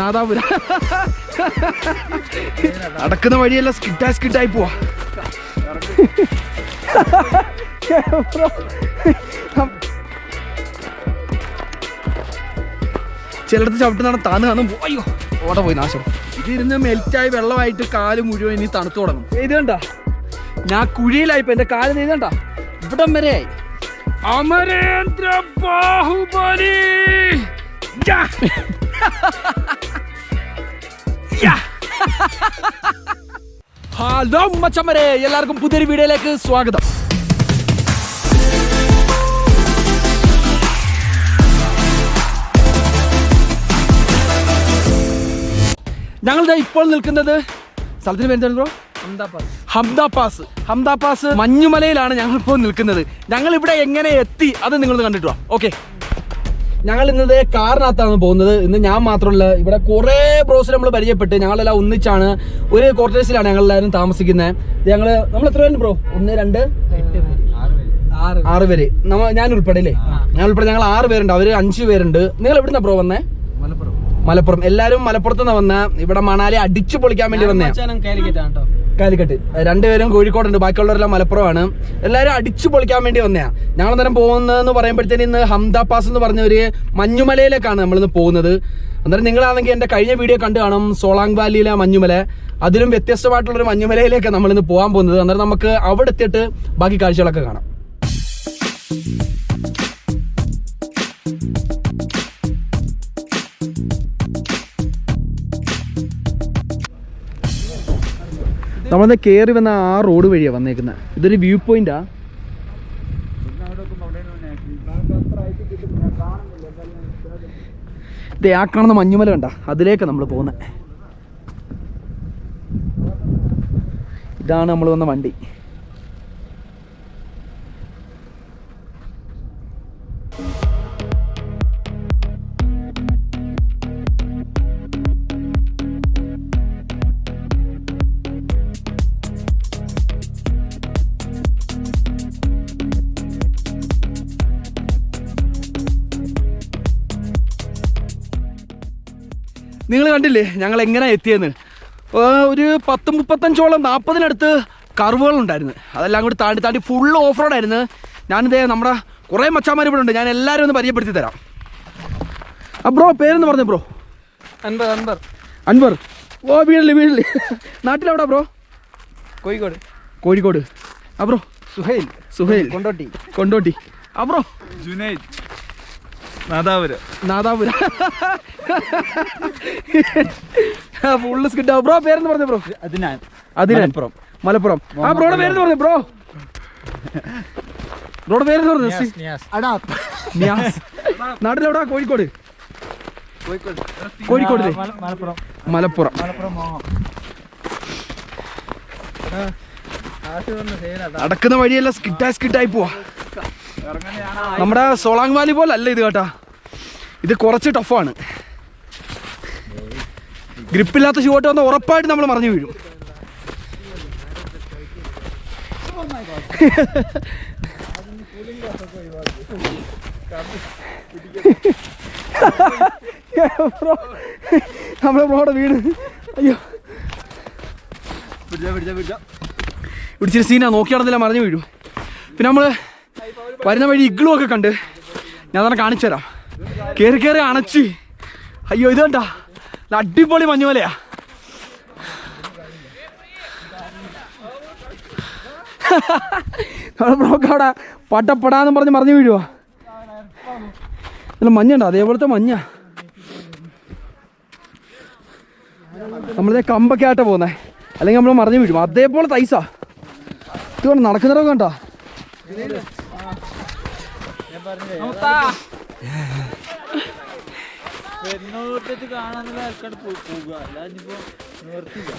നാദാപുര. നടക്കുന്ന വഴിയല്ല സ്കിറ്റാ സ്കിറ്റായി പോവാ. ചിലടത്ത് ചവിട്ടുന്നാണ് താന്ന് കാണും അയ്യോ ഓടെ പോയി നാശം. ഇതിരുന്ന് മെൽറ്റായി വെള്ളമായിട്ട് കാൽ മുഴുവൻ ഇനി തണുത്തു തുടങ്ങും. കണ്ട ഞാൻ കുഴിയിലായിപ്പോ എന്റെ കാൽ എഴുതണ്ട. ഇവിടം വരെയായി അമരേന്ദ്ര ബാഹുബലി! ഹലോ മച്ചമ്മരെ എല്ലാവർക്കും പുതിയൊരു വീഡിയോയിലേക്ക് സ്വാഗതം. ഞങ്ങൾ ഇപ്പോൾ നിൽക്കുന്നത് സ്ഥലത്തിന് പേര് ബ്രോ? ഹംദാപാസ് ഹംദാപാസ് ഹംദ പാസ് മഞ്ഞുമലയിലാണ് ഞങ്ങൾ ഇപ്പോൾ നിൽക്കുന്നത്. ഞങ്ങൾ ഇവിടെ എങ്ങനെ എത്തി? അത് നിങ്ങൾ കണ്ടിട്ടുവാ ഓക്കെ ഞങ്ങൾ ഇന്നത് കാറിനകത്താണ് പോകുന്നത്. ഇന്ന് ഞാൻ മാത്രമല്ല ഇവിടെ കുറേ ബ്രോസ് നമ്മൾ പരിചയപ്പെട്ട് ഞങ്ങളെല്ലാം ഒന്നിച്ചാണ് ഒരു ക്വാർട്ടേഴ്സിലാണ് ഞങ്ങൾ എല്ലാവരും താമസിക്കുന്നത് ഞങ്ങൾ നമ്മൾ എത്ര പേരുണ്ട് ബ്രോ? ഒന്ന് രണ്ട് ആറ് പേര്. നമ്മ ഞാൻ ഉൾപ്പെടെ അല്ലേ? ഞാൻ ഉൾപ്പെടെ ഞങ്ങൾ ആറ് പേരുണ്ട്. അവർ അഞ്ച് പേരുണ്ട്. നിങ്ങൾ എവിടുന്ന ബ്രോ വന്നേ? മലപ്പുറം. എല്ലാരും മലപ്പുറത്ത് നിന്ന് വന്ന. ഇവിടെ മണാലി അടിച്ചു പൊളിക്കാൻ വേണ്ടി വന്നേ. കാലിക്കട്ട് രണ്ടുപേരും കോഴിക്കോടുണ്ട്. ബാക്കിയുള്ളവരെല്ലാം മലപ്പുറമാണ്. എല്ലാവരും അടിച്ചു പൊളിക്കാൻ വേണ്ടി വന്നയാ. ഞങ്ങൾ അന്നേരം പോകുന്നതെന്ന് പറയുമ്പോഴത്തേന് ഇന്ന് ഹംദ പാസ് എന്ന് പറഞ്ഞ ഒരു മഞ്ഞുമലയിലേക്കാണ് നമ്മളിന്ന് പോകുന്നത്. അന്നേരം നിങ്ങളാണെങ്കിൽ എന്റെ കഴിഞ്ഞ വീഡിയോ കണ്ടു കാണും. സോളാങ് വാലിയിലെ മഞ്ഞുമല. അതിലും വ്യത്യസ്തമായിട്ടുള്ള ഒരു മഞ്ഞുമലയിലേക്ക് നമ്മളിന്ന് പോകാൻ പോകുന്നത്. അന്നേരം നമുക്ക് അവിടെ എത്തിയിട്ട് ബാക്കി കാഴ്ചകളൊക്കെ കാണാം. നമ്മളന്ന് കയറി വന്ന ആ റോഡ് വഴിയാ വന്നേക്കുന്നത് ഇതൊരു വ്യൂ പോയിന്റാ. ഇത് ആ കാണുന്ന മഞ്ഞുമല കണ്ട. അതിലേക്ക് നമ്മൾ പോകുന്നത് ഇതാണ് നമ്മൾ വന്ന വണ്ടി. നിങ്ങൾ കണ്ടില്ലേ ഞങ്ങൾ എങ്ങനെ എത്തിയെന്ന്? ഒരു പത്ത് മുപ്പത്തഞ്ചോളം നാൽപ്പതിനടുത്ത് കർവുകളുണ്ടായിരുന്നു. അതെല്ലാം കൂടി താണ്ടി താണ്ടി ഫുള്ള് ഓഫ് റോഡ് റോഡായിരുന്നു ഞാനിതേ നമ്മുടെ കുറേ മച്ചാമാർ ഇവിടെ ഉണ്ട്. ഞാൻ എല്ലാവരും ഒന്ന് പരിചയപ്പെടുത്തി തരാം ആ ബ്രോ പേരെന്ന് പറഞ്ഞു ബ്രോ. അൻവർ അൻവർ. അൻവർ. ഓ വീടില്ലേ വീടില്ലേ. നാട്ടിലെവിടാ ബ്രോ? കോഴിക്കോട്. കോഴിക്കോട്. ആ ബ്രോ. സുഹൈൽ. സുഹേൽ. കൊണ്ടോട്ടി. കൊണ്ടോട്ടി. ആ bro. Junaid. Nadapuram. Nadapuram. Full skid bro പേരെന്ന് പറഞ്ഞു ബ്രോ? അതിനാൻ അതിന് മലപ്പുറം. ആ ബ്രോയുടെ പേരെന്ന് പറഞ്ഞു ബ്രോ? ബ്രോയുടെ പേരെന്ന് പറഞ്ഞു നിയാസ് നാട്ടിലെവിടാ? കോഴിക്കോട്. കോഴിക്കോട്. മലപ്പുറം. മലപ്പുറം. നടക്കുന്ന വഴിയെല്ലാം സ്കിറ്റാ സ്കിറ്റായി പോവാ. നമ്മുടെ സോളാങ് വാലി പോലെ അല്ല ഇത് കേട്ടാ. ഇത് കുറച്ച് ടഫാണ്. ഗ്രിപ്പില്ലാത്ത ഷൂട്ട് വന്നാൽ ഉറപ്പായിട്ട് നമ്മൾ മറിഞ്ഞു വീഴും. നമ്മളെ ബ്രോടെ വീട്. അയ്യോ. ഇടിച്ചിരി സീനാ നോക്കി നടന്നില്ല മറിഞ്ഞു വീഴും. പിന്നെ നമ്മൾ വരുന്ന വഴി ഇഗ്ലു ഒക്കെ കണ്ട്. ഞാൻ തന്നെ കാണിച്ചു തരാം. കയറി കയറി അണച്ച്. അയ്യോ ഇത് കണ്ടാ? അടിപൊളി മഞ്ഞുമലയാ. അവിടെ പട്ടപ്പെടാന്ന് പറഞ്ഞ് മറിഞ്ഞു വീഴുവാ. നല്ല മഞ്ഞുണ്ടോ? അതേപോലത്തെ മഞ്ഞ. നമ്മളിതേ കമ്പൊക്കെ ആയിട്ടാ പോകുന്നേ. അല്ലെങ്കിൽ നമ്മൾ മറിഞ്ഞു വീഴും. അതേപോലെ തൈസാ. ഇത് കൊണ്ട്? നടക്കുന്നതൊക്കെ കണ്ടോ?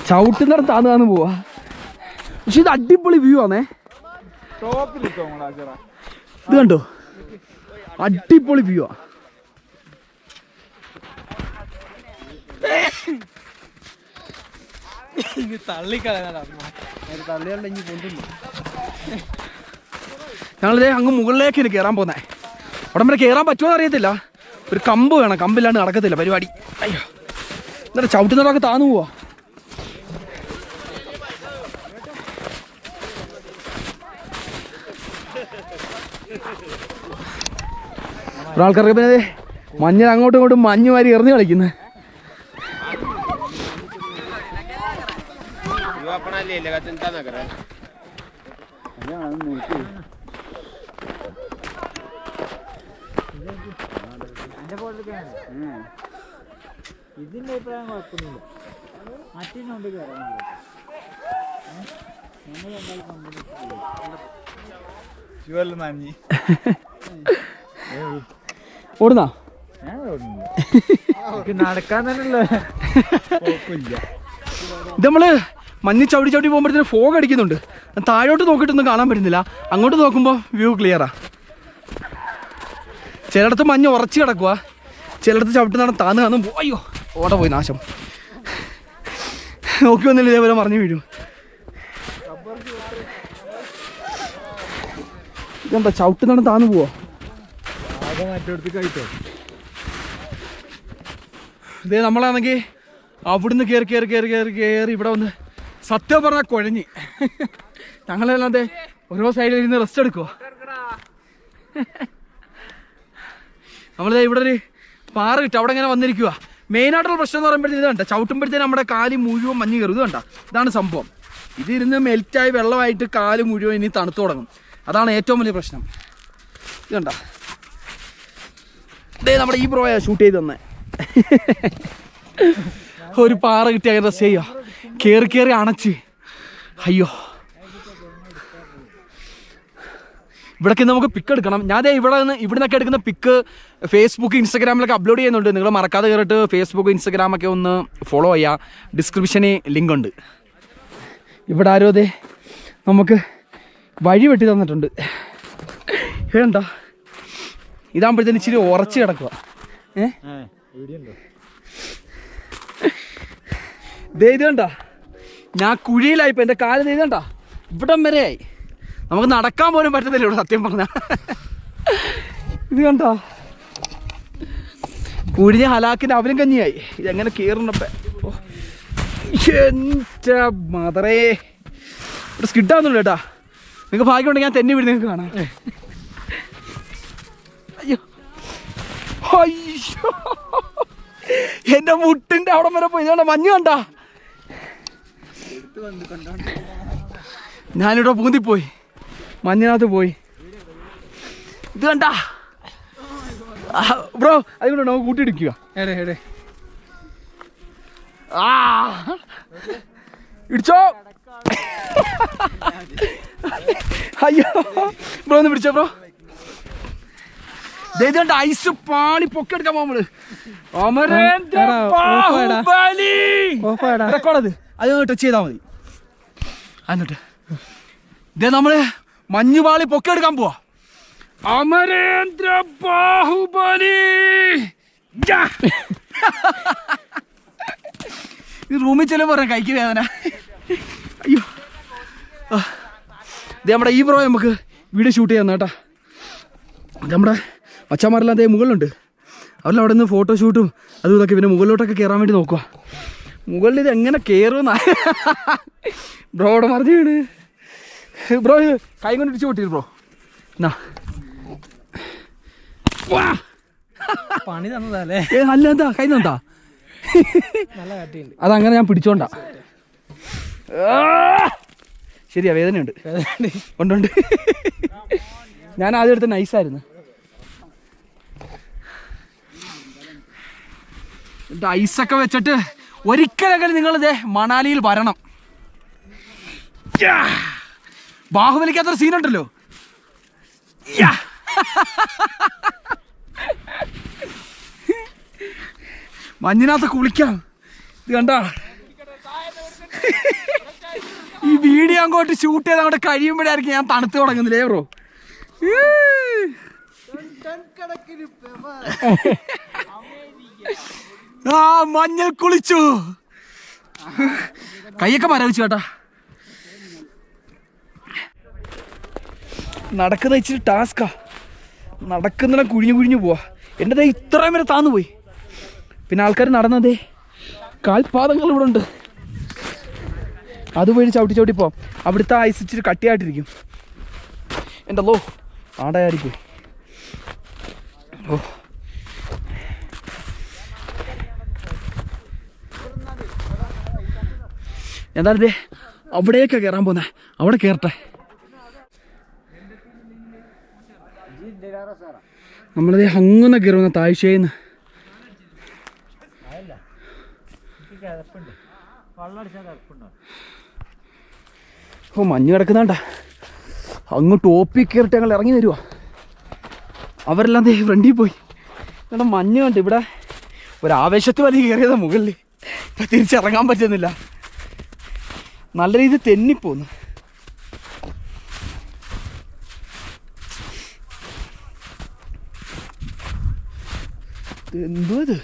ചവിട്ടുന്നിടത്ത് താന്ന് താന്ന് പോവാ. പക്ഷെ ഇത് അടിപൊളി വ്യൂ ആണേ. ഇത് കണ്ടോ? അടിപൊളി വ്യൂ ആ. തള്ളിക്കളയാ തള്ളിയല്ല കൊണ്ടുന്നു ഞങ്ങളിതേ അങ്ങ് മുകളിലേക്ക് ഇനി കയറാൻ പോന്നേ. ഉടൻ വരെ കയറാൻ പറ്റുമോ അറിയത്തില്ല. ഒരു കമ്പ് വേണം കമ്പില്ലാണ്ട് നടക്കത്തില്ല പരിപാടി. അയ്യോ. എന്നിട്ട് ചവിട്ടുന്നതൊക്കെ താന്നു പോവാ. ഒരാൾക്കാർക്ക് പിന്നെ മഞ്ഞൾ അങ്ങോട്ടും ഇങ്ങോട്ടും മഞ്ഞ് വാരി എറിഞ്ഞ് കളിക്കുന്നത് ഇതിന്റെ അഭിപ്രായം കുഴപ്പമൊന്നുമില്ല. മറ്റേ കയറാൻ നന്ദി. ഓടുന്നാ? നടക്കാൻ തന്നെയല്ല ഇത് നമ്മൾ മഞ്ഞ് ചവിടി ചവിടി പോകുമ്പോഴത്തേന് ഫോഗ് അടിക്കുന്നുണ്ട്. താഴോട്ട് നോക്കിയിട്ടൊന്നും കാണാൻ പറ്റുന്നില്ല. അങ്ങോട്ട് നോക്കുമ്പോ വ്യൂ ക്ലിയറാ ചിലയിടത്ത് മഞ്ഞ് ഉറച്ചു കിടക്കുക ചിലയിടത്ത് ചവിട്ടി നടന്ന് താന്ന് കാണും പോയോ ഓടെ പോയി നാശം. നോക്കി വന്നില്ല ഇതേപോലെ മറിഞ്ഞു വീഴും. ഇതെന്താ ചവിട്ടി നടന്ന് താന്ന് പോവോ? ഇതേ നമ്മളാണെങ്കിൽ അവിടുന്ന് കയറി കയറി കയറി കയറി കയറി ഇവിടെ വന്ന് സത്യം പറഞ്ഞാൽ കുഴഞ്ഞ്. ഞങ്ങളല്ലാതെ ഓരോ സൈഡിൽ ഇരുന്ന് റെസ്റ്റ് എടുക്കുക നമ്മളിത് ഇവിടെ ഒരു പാറ കിട്ടും അവിടെ ഇങ്ങനെ വന്നിരിക്കുക മെയിനായിട്ടുള്ള പ്രശ്നം എന്ന് പറയുമ്പോഴത്തേക്ക് ഇത് കണ്ട ചവിട്ടുമ്പോഴത്തേന് നമ്മുടെ കാൽ മുഴുവൻ മഞ്ഞ് കയറും. ഇത് കണ്ട ഇതാണ് സംഭവം. ഇതിരുന്ന് മെൽറ്റായി വെള്ളമായിട്ട് കാൽ മുഴുവൻ ഇനി തണുത്തു തുടങ്ങും. അതാണ് ഏറ്റവും വലിയ പ്രശ്നം. ഇത് കണ്ട. ഇതേ നമ്മുടെ ഈ പ്രോയാ ഷൂട്ട് ചെയ്ത് തന്നെ. ഒരു പാറ കിട്ടി അങ്ങനെ ചെയ്യുക. കയറി കയറി അണച്ച്. അയ്യോ. ഇവിടേക്ക് നമുക്ക് പിക്ക് എടുക്കണം. ഞാൻ ദേ ഇവിടെ നിന്ന് ഇവിടെ നിന്നൊക്കെ എടുക്കുന്ന പിക്ക് ഫേസ്ബുക്ക് ഇൻസ്റ്റാഗ്രാമിലൊക്കെ അപ്ലോഡ് ചെയ്യുന്നുണ്ട്. നിങ്ങൾ മറക്കാതെ കയറിയിട്ട് ഫേസ്ബുക്ക് ഇൻസ്റ്റാഗ്രാമൊക്കെ ഒന്ന് ഫോളോ ചെയ്യുക ഡിസ്ക്രിപ്ഷനിൽ ലിങ്ക് ഉണ്ട്. ഇവിടെ ആരോ അതെ നമുക്ക് വഴി വെട്ടി തന്നിട്ടുണ്ട്. വേണ്ട ഇതാകുമ്പോഴത്തേന് ഇച്ചിരി ഉറച്ച് കിടക്കുക ഏ? ദേ ഇത് ഞാൻ കുഴിയിലായിപ്പോ എന്റെ കാൽ ദേ ഇവിടം വരെയായി നമുക്ക് നടക്കാൻ പോലും പറ്റത്തില്ല ഇവിടെ സത്യം പറഞ്ഞ. ഇത് കണ്ടോ? കുഴിഞ്ഞ ഹലാക്കിന്റെ അവലും കഞ്ഞിയായി. ഇതെങ്ങനെ എങ്ങനെ ഓ. എന്റെ മദറേ. ഇവിടെ സ്കിഡാവുന്നുള്ളൂ കേട്ടാ. നിങ്ങൾക്ക് ഭാഗ്യമുണ്ടെങ്കിൽ ഞാൻ തെന്നി വീട് നിങ്ങൾക്ക് കാണാം. അയ്യോ. അയ്യോ. എന്റെ മുട്ടിന്റെ അവിടെ വരെ പോയി. ഇതുകൊണ്ട് മഞ്ഞ് കണ്ട. ഞാനിവിടെ പൂന്തിപ്പോയി മഞ്ഞിനകത്ത് പോയി. ഇത് കണ്ട? ബ്രോ അതുകൊണ്ട് നമുക്ക് കൂട്ടിയിടിക്കുക. എടേ എടേ. ആ. ഇടിച്ചോ? അയ്യോ. ബ്രോ ഒന്ന് പിടിച്ചോ ബ്രോ? ദേ ഇത് കണ്ട ഐസ് പാളി പൊക്കെടുക്കാൻ പോകുമ്പോൾ റെക്കോർഡ് അത്. അത് ടച്ച് ചെയ്താൽ മതി. എന്നിട്ട്. ഇതേ നമ്മൾ മഞ്ഞുപാളി പൊക്കെടുക്കാൻ പോവാ. അമരേന്ദ്ര ബാഹുബലി. ഈ റൂമിൽ ചെല്ലും പറയാം കൈക്ക് വേദന. അയ്യോ. ഇത് നമ്മുടെ ഈ പ്രോ നമുക്ക് വീഡിയോ ഷൂട്ട് ചെയ്യാൻ കേട്ടാ നമ്മുടെ അച്ഛന്മാരെല്ലാം അതേ മുകളിലുണ്ട്. അവരെല്ലാം അവിടെ നിന്ന് ഫോട്ടോ ഷൂട്ടും അതും ഇതൊക്കെ പിന്നെ മുകളിലോട്ടൊക്കെ കയറാൻ വേണ്ടി നോക്കുക മുകളിൽ ഇത് എങ്ങനെ കയറുമെന്നാ ബ്രോ അവിടെ മറിഞ്ഞു വീണ്. ബ്രോ ഇത് കൈ കൊണ്ട് ഇടിച്ചു പൊട്ടിയത് ബ്രോ. എന്നാ. പണി തന്നതല്ലേ? ഏ, അല്ല എന്താ? കൈ തന്നാ നല്ല അതങ്ങനെ ഞാൻ പിടിച്ചോണ്ടാ. ശരിയാ വേദനയുണ്ട്. ഉണ്ടുണ്ട് ഉണ്ട് ഞാൻ ആദ്യം എടുത്ത നൈസായിരുന്നു. എന്നിട്ട് ഐസൊക്കെ വെച്ചിട്ട് ഒരിക്കലെങ്കിലും നിങ്ങൾ ഇതേ മണാലിയിൽ വരണം. യാ! ബാഹുബലിക്ക് അത്ര സീനുണ്ടല്ലോ! മഞ്ഞിനകത്ത് കുളിക്കാം. ഇത് കണ്ടാ? ഈ വീഡിയോ അങ്ങോട്ട് ഷൂട്ട് ചെയ്ത് അങ്ങോട്ട് കഴിയുമ്പോഴായിരിക്കും ഞാൻ തണുത്ത് തുടങ്ങുന്നില്ലേ ബ്രോ ആ മഞ്ഞൾ കുളിച്ചു. കൈയൊക്കെ മരവിച്ചു കേട്ടാ. നടക്കുന്ന ഇച്ചിരി ടാസ്കാ നടക്കുന്ന കുഴിഞ്ഞു കുഴിഞ്ഞു പോവാ. എന്റെ ദേ ഇത്രയും വരെ താന്നു പോയി. പിന്നെ ആൾക്കാർ നടന്നതേ കാൽപാദങ്ങൾ ഇവിടെ ഉണ്ട്. അതുവഴി ചവിട്ടി ചവിട്ടി പോവാം. അവിടുത്തെ ഐസ് ഇച്ചിരി കട്ടിയായിട്ടിരിക്കും. എന്റെ ലോ ആടയാടിപ്പോയി ഓ. എന്താണിതേ അവിടേക്കാണ് കയറാൻ പോന്നെ. അവിടെ കയറട്ടെ നമ്മളത് അങ്ങുന്ന കയറുന്ന താഴ്ചയെന്ന് ഓ മഞ്ഞ് കിടക്കുന്നാണ്ട. അങ്ങ് ടോപ്പിൽ കയറിട്ട് ഞങ്ങൾ ഇറങ്ങി തരുവാ അവരെല്ലാം ദേ ഫ്രണ്ടിൽ പോയി. ഇവിടെ മഞ്ഞ് കണ്ട് ഇവിടെ ഒരാവേശത്ത് വലിയ കയറിയതാ മുകളിൽ ഇപ്പം തിരിച്ചിറങ്ങാൻ പറ്റുന്നില്ല. നല്ല രീതിയിൽ തെന്നിപ്പോന്നു. എന്തോ ഇത്?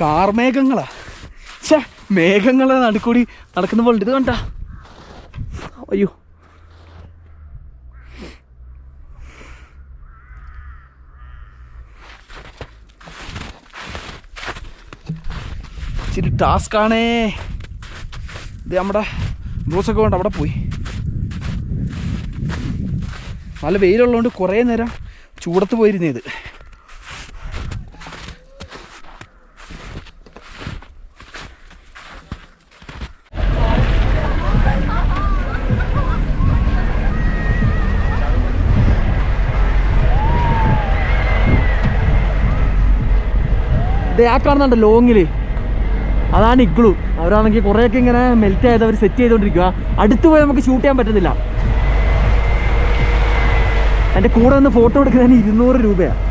കാർമേഘങ്ങളാ ഛേ മേഘങ്ങളെ നടുക്കൂടി നടക്കുന്ന പോലെ ഇത് കണ്ട. അയ്യോ. ഇച്ചിരി ടാസ്ക് ആണേ. ഇത് നമ്മുടെ ബ്ലൂസൊക്കെ കൊണ്ട് അവിടെ പോയി. നല്ല വെയിലുള്ളതുകൊണ്ട് കുറേ നേരം ചൂടത്ത് പോയിരുന്നേ ഇത്. ആ കാണുന്നുണ്ട് ലോങ്ങിൽ. അതാണ് ഇഗ്ലു. അവരാണെങ്കിൽ കുറേയൊക്കെ ഇങ്ങനെ മെൽറ്റ് ആയത് അവർ സെറ്റ് ചെയ്തുകൊണ്ടിരിക്കുക അടുത്ത് പോയി നമുക്ക് ഷൂട്ട് ചെയ്യാൻ പറ്റുന്നില്ല. എന്റെ കൂടെ നിന്ന് ഫോട്ടോ എടുക്കുന്നതിന് ഇരുന്നൂറ് രൂപയാണ്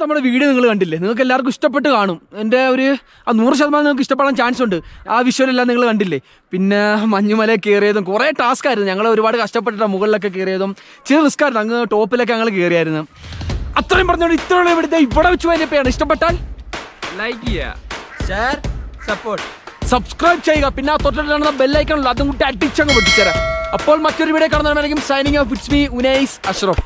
ഇന്നത്തെ നമ്മുടെ വീഡിയോ നിങ്ങൾ കണ്ടില്ലേ? നിങ്ങൾക്ക് എല്ലാവർക്കും ഇഷ്ടപ്പെട്ട് കാണും. എന്റെ ഒരു ആ നൂറ് ശതമാനം നിങ്ങൾക്ക് ഇഷ്ടപ്പെടാൻ ചാൻസ് ഉണ്ട്. ആ വിഷ്വലെല്ലാം നിങ്ങൾ കണ്ടില്ലേ? പിന്നെ മഞ്ഞുമല കയറിയതും കുറേ ടാസ്ക് ആയിരുന്നു. ഞങ്ങൾ ഒരുപാട് കഷ്ടപ്പെട്ടിട്ട് മുകളിലൊക്കെ കയറിയതും. ചില റിസ്ക് ആയിരുന്നു. അങ്ങ് ടോപ്പിലൊക്കെ ഞങ്ങൾ കയറിയായിരുന്നു. അത്രയും പറഞ്ഞുകൊണ്ട് ഇത്രയുള്ള ഇവിടുത്തെ. ഇവിടെ വെച്ച് വൈകിയാണ് ഇഷ്ടപ്പെട്ടാൽ ലൈക്ക് ചെയ്യുക. ഷെയർ സപ്പോർട്ട് സബ്സ്ക്രൈബ് ചെയ്യുക. പിന്നെ ആ ബെല്ലൈക്കൺ ബെല്ലൈക്കണല്ലോ അതും കൂട്ടി അടിച്ചങ്ങ് പൊട്ടിച്ചേരാം. അപ്പോൾ മറ്റൊരു video കാണുന്നതായിരിക്കും signing off it's me Unais Ashraf